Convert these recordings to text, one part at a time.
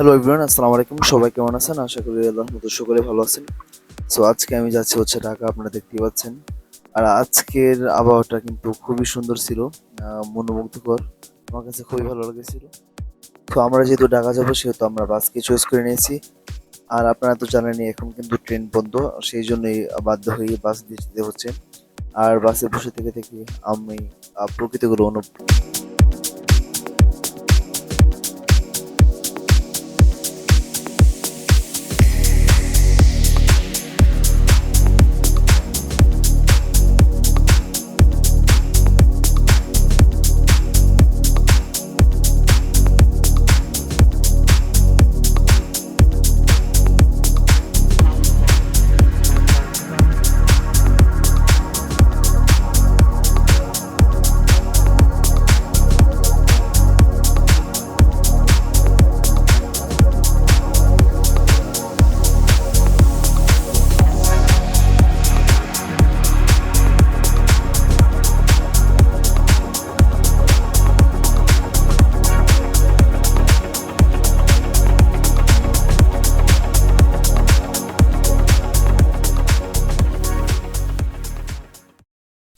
Hello everyone আসসালামু আলাইকুম। সবাই কেমন আছেন? আশা করি আল্লাহর মতো সকলে ভালো আছেন। সো আজকে আমি যাচ্ছি হচ্ছে ঢাকা, আপনারা দেখতেই পাচ্ছেন। আর আজকের আবহাওয়াটা কিন্তু খুবই সুন্দর ছিল মনোমুগ্ধকর। আমার কাছে খুবই ভালো লেগেছিল। তো আমরা যেহেতু ঢাকা যাব, সেহেতু আমরা বাসকে চয়েস করে নিয়েছি। আর আপনারা তো জানেনই, এখন কিন্তু ট্রেন বন্ধ সেই জন্যই বাধ্য হয়ে বাস দিয়ে যেতে হচ্ছে। আর বাসে বসে থেকে থেকে আমি প্রকৃতিগুলো অনুভব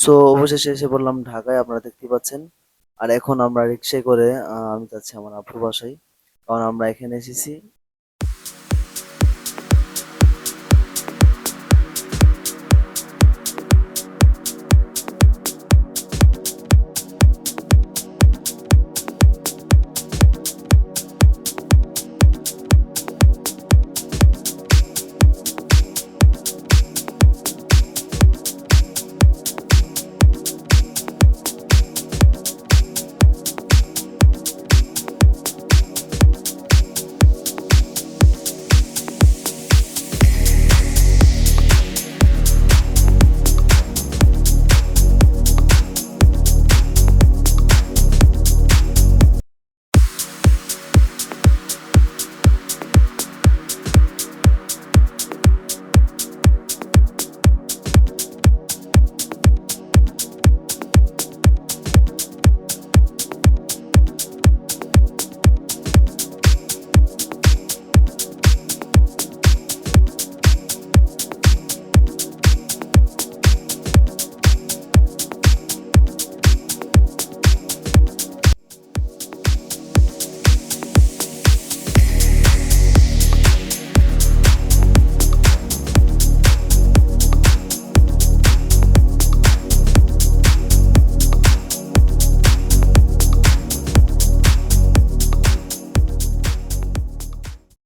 সো অবশেষে এসে বললাম, ঢাকায় আপনারা দেখতে পাচ্ছেন। আর এখন আমরা রিক্সায় করে আমি যাচ্ছি আমার আপুর বাসায়। কারণ আমরা এখানে এসেছি।